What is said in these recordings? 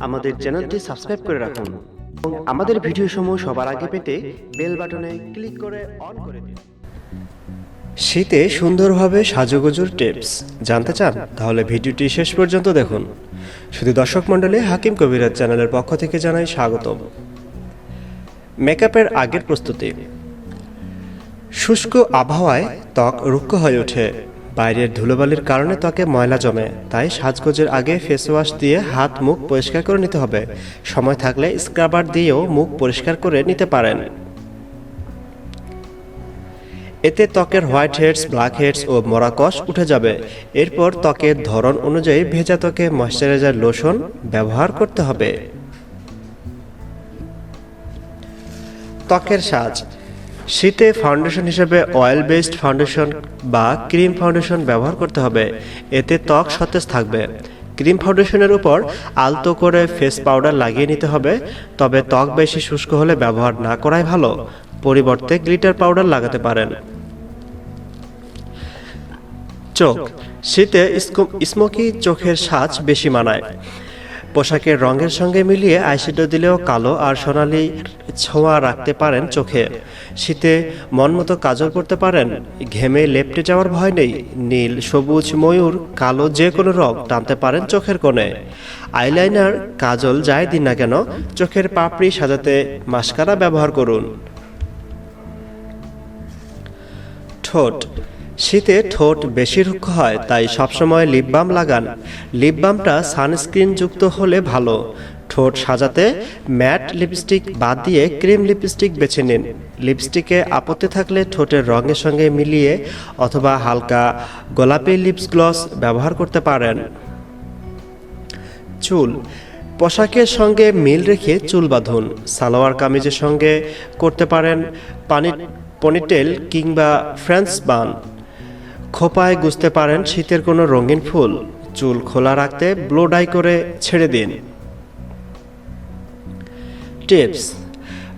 আমাদের চ্যানেলটি সাবস্ক্রাইব করে রাখুন। এবং আমাদের ভিডিও সমূহ সবার আগে পেতে বেল বাটনে ক্লিক করে অন করে দিন। শীতে সুন্দরভাবে সাজুগুজুর টিপস। জানতে চান তাহলে ভিডিওটি শেষ পর্যন্ত দেখুন। শুধু দর্শক মণ্ডলী হাকিম কবিরাজ চ্যানেলের পক্ষ থেকে জানাই স্বাগতম। মেকআপের আগের প্রস্তুতি। শুষ্ক আবহাওয়ায় ত্বক রুক্ষ হয়ে ওঠে। বাইরের ধুলোবালির কারণে ত্বকে ময়লা জমে। তাই সাজগোজের আগে ফেস ওয়াশ দিয়ে হাত, মুখ পরিষ্কার করে নিতে হবে। সময় থাকলে স্ক্রাবার দিয়েও মুখ পরিষ্কার করে নিতে পারেন। এতে ত্বকের হোয়াইট হেডস ব্ল্যাক হেডস ও মরাকস উঠে যাবে। এরপর ত্বকের ধরন অনুযায়ী ভেজা ত্বকে ময়শ্চারাইজার লোশন ব্যবহার করতে হবে। ত্বকের সাজ শীতে ফাউন্ডেশন হিসেবে অয়েল বেসড ফাউন্ডেশন বা ক্রিম ফাউন্ডেশন ব্যবহার করতে হবে। এতে ত্বক সতেজ থাকবে। ক্রিম ফাউন্ডেশনের উপর আলতো করে ফেস পাউডার লাগিয়ে নিতে হবে, তবে ত্বক বেশি শুষ্ক হলে ব্যবহার না করাই ভালো। পরিবর্তে গ্লিটার পাউডার লাগাতে পারেন। চোখ। শীতে স্মোকি চোখের সাজ বেশি মানায়। পোশাকের রঙের সঙ্গে মিলিয়ে আইশ্যাডো দিলেও কালো আর সোনালি ছোঁয়া রাখতে পারেন চোখে। শীতে মন মতো কাজল করতে পারেন। ঘেমে লেপটে যাওয়ার ভয় নেই। নীল, সবুজ, ময়ূর, কালো যে কোনো রং টানতে পারেন চোখের কোণে। আইলাইনার কাজল যাই দিন না কেন, চোখের পাপড়ি সাজাতে মাস্কারা ব্যবহার করুন। ঠোঁট শীতে ঠোঁট বেশি রুক্ষ হয়, তাই সবসময় লিপবাম লাগান। লিপবামটা সানস্ক্রিন যুক্ত হলে ভালো। ঠোঁট সাজাতে ম্যাট লিপস্টিক বাদ দিয়ে ক্রিম লিপস্টিক বেছে নিন। লিপস্টিকে আপত্তি থাকলে ঠোঁটের রঙের সঙ্গে মিলিয়ে অথবা হালকা গোলাপি লিপস গ্লস ব্যবহার করতে পারেন। চুল। পোশাকের সঙ্গে মিল রেখে চুল বাঁধুন। সালোয়ার কামিজের সঙ্গে করতে পারেন। পানি পনিটেল কিংবা ফ্রেঞ্চ বান খোপায় গুজতে পারেন শীতের কোনো রঙিন ফুল। চুল খোলা রাখতে ব্লো ডাই করে ছেড়ে দিন। টিপস,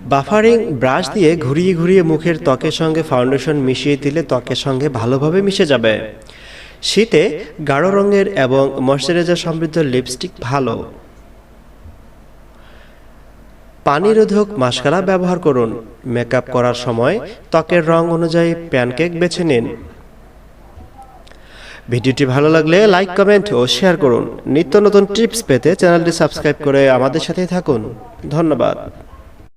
বাফারিং ব্রাশ দিয়ে ঘুরিয়ে ঘুরিয়ে মুখের ত্বকের সঙ্গে ফাউন্ডেশন মিশিয়ে দিলে ত্বকের সঙ্গে ভালোভাবে মিশে যাবে। শীতে গাঢ় রঙের এবং ময়শ্চারাইজার সমৃদ্ধ লিপস্টিক ভালো। পানিরোধক মাস্কারা ব্যবহার করুন। মেকআপ করার সময় ত্বকের রং অনুযায়ী প্যানকেক বেছে নিন। ভিডিওটি ভালো লাগলে লাইক কমেন্ট ও শেয়ার করুন। নিত্য নতুন টিপস পেতে চ্যানেলটি সাবস্ক্রাইব করে আমাদের সাথেই থাকুন। ধন্যবাদ।